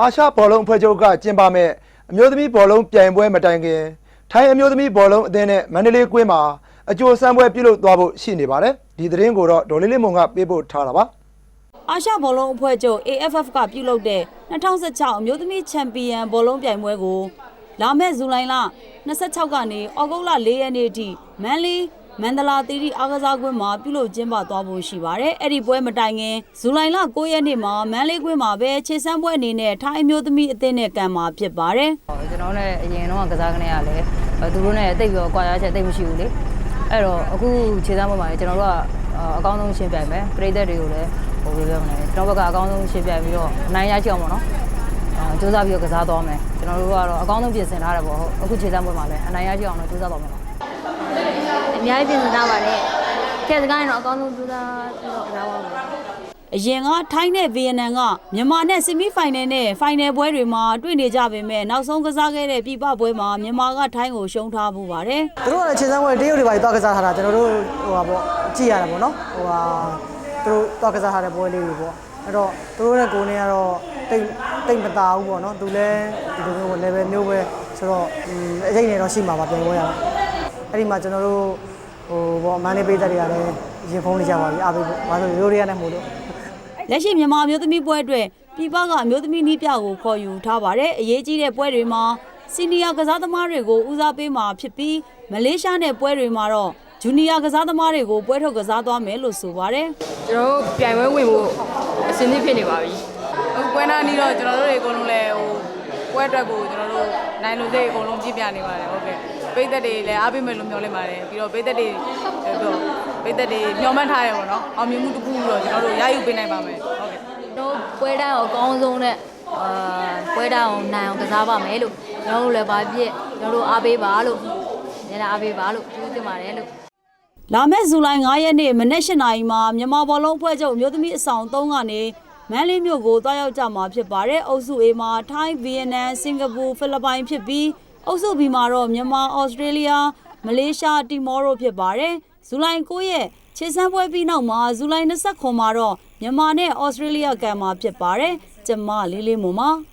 အာရှဘောလုံးအဖွဲ့ချုပ်ကကျင်းပမဲ့အမျိုးသမီးဘောလုံးပြိုင်ပွဲမတိုင်ခင်ထိုင်းအမျိုးသမီးဘောလုံးအသင်းနဲ့မန္တလေးကွင်းမှာအကြိုစမ်းပွဲပြုလုပ်သွားဖို့ရှိနေပါတယ်ဒီသတင်းကိုတော့ဒေါ်လေးလေးမုံကပေးပို့ထားတာပါအာရှဘောလုံးအဖွဲ့ချုပ် AFF ကပြုလုပ်တဲ့2016အမျိုးသမီးချန်ပီယံဘောလုံးပြိုင်ပွဲကိုလာမယ့်ဇူလိုင်လ26ကနေဩဂုတ်လ4ရက်နေ့အထိမန်လေး မန္တလာသီရိအားကစားကွင်းမှာပြုလုပ်ကျင်းပသွားဖို့ရှိပါတယ်။အဲ့ဒီပွဲမတိုင်ခင်ဇူလိုင်လ9ရက်နေ့မှာမန်လေးကွင်းမှာပဲခြေစမ်းပွဲအနေနဲ့ထိုင်းအမျိုးသမီးအသင်းနဲ့ကန်မှာဖြစ်ပါတယ်။ဟောကျွန်တော်လည်းအရင်တော့ကစားကနေရလဲသူတို့နဲ့တိတ်ပြီးတော့ကြွာရချက်တိတ်မရှိဘူးလေအဲ့တော့အခုခြေစမ်းပေါ်မှာလည်းကျွန်တော်တို့ကအကောင်းဆုံးရှင်းပြိုင်မယ်ပရိသတ်တွေကိုလည်းဟိုပြောမလဲကျွန်တော်ဘက်ကအကောင်းဆုံးရှင်းပြပြီးတော့အနိုင်ရချအောင်ပေါ့နော်အဲစူးစမ်းပြီးတော့ကစားသွားမယ်ကျွန်တော်တို့ကတော့အကောင်းဆုံးပြင်ဆင်ထားတယ်ပေါ့ဟုတ်အခုခြေစမ်းပေါ်မှာလည်းအနိုင်ရချအောင်တော့စူးစမ်းသွားမယ်ပါ အများကြီးပြင်ဆင်ထားပါတယ်။ကဲစကားရင်တော့အကောင်းဆုံးကြိုးစားပြီးတော့ကစားပါမယ်အရင်ကထိုင်းနဲ့ဗီယက်နမ်ကမြန်မာနဲ့ဆီမီဖိုင်နယ်နဲ့ဖိုင်နယ်ပွဲတွေမှာတွေ့နေကြပေမဲ့နောက်ဆုံးကစားခဲ့တဲ့ပြည်ပပွဲမှာမြန်မာကထိုင်းကိုရှုံးထားမှုပါတယ်သူတို့ကလည်းခြေစမ်းပွဲတရုတ်တွေပါသွားကစားထားတာကျွန်တော်တို့ဟိုပါပေါ့ကြည့်ရတာပေါ့နော်ဟိုဟာသူတို့သွားကစားထားတဲ့ပွဲလေးတွေပေါ့အဲ့တော့သူတို့နဲ့ကိုယ်နဲ့ကတော့တိတ်တိတ်မတာဘူးပေါ့နော်သူလည်းဒီလိုမျိုး level မျိုးပဲဆိုတော့အရင်နေတော့ရှိမှာပါပြန်ပွဲရတာအဲ့ဒီမှာကျွန်တော်တို့ ဟိုပေါ့မန်လေးပေးတဲ့တွေကလည်းရင်ဖုံးနေကြပါပြီအားပေးဖို့ဘာလို့ရိုးတွေကလည်းမဟုတ်လို့။လက်ရှိမြန်မာအမျိုးသမီးပွဲအတွက်ပြည်ပကအမျိုးသမီးနီးပြကိုခေါ်ယူထားပါတယ်။အရေးကြီးတဲ့ပွဲတွေမှာစီနီယာကစားသမားတွေကိုဦးစားပေးမှာဖြစ်ပြီးမလေးရှားနဲ့ပွဲတွေမှာတော့ဂျူနီယာကစားသမားတွေကိုပွဲထုတ်ကစားသွားမယ်လို့ဆိုပါတယ်။ကျွန်တော်တို့ပြိုင်ပွဲဝင်ဖို့အဆင်သင့်ဖြစ်နေပါပြီအခုပွဲနာနီးတော့ကျွန်တော်တို့တွေအကုန်လုံးလည်းဟို ပွဲအတွက်ကိုကျွန်တော်တို့နိုင်လို့စိတ်အကုန်လုံးပြည့်ပြနေပါတယ်ဟုတ်ကဲ့ပိတ်သက်တွေလည်းအားပေးမယ်လို့မျှော်လင့်ပါတယ်ပြီးတော့ပိတ်သက်တွေပြီးတော့ပိတ်သက်တွေမျှော်မှန်းထားရပါတော့အောင်မြင်မှုတစ်ခုတော့ကျွန်တော်တို့ရယူပေးနိုင်ပါမယ်ဟုတ်ကဲ့။တို့ပွဲတိုင်းကိုအကောင်းဆုံးနဲ့အာပွဲတိုင်းကိုနိုင်အောင်ကစားပါမယ်လို့ကျွန်တော်တို့လည်းပါပြည့်ကျွန်တော်တို့အားပေးပါလို့ညနေအားပေးပါလို့ပြောတင်ပါတယ်လို့လာမယ့်ဇူလိုင်9ရက်နေ့မနက်၈နာရီမှာမြန်မာဘောလုံးအဖွဲ့ချုပ်အမျိုးသမီးအဆောင်3ကနေ မန်လေးမြို့ကိုတွားရောက်ကြမှာဖြစ်ပါတယ်။အုပ်စု A မှာထိုင်း၊ဗီယက်နမ်၊စင်ကာပူ၊ဖိလစ်ပိုင်ဖြစ်ပြီးအုပ်စု B မှာတော့မြန်မာ၊ဩစတြေးလျ၊မလေးရှား၊တီမောတို့ဖြစ်ပါတယ်။ဇူလိုင်9ရက်ခြေစမ်းပွဲပြီးနောက်မှာဇူလိုင်29မှာတော့မြန်မာနဲ့ဩစတြေးလျကန်မှာဖြစ်ပါတယ်။ကျမလေးလေးမွန်ပါ။